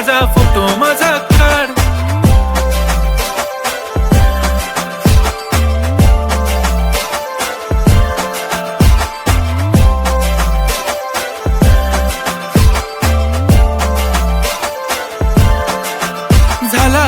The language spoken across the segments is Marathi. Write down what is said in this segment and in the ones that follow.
माझा फोटो माझा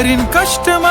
करीन कष्ट माझे.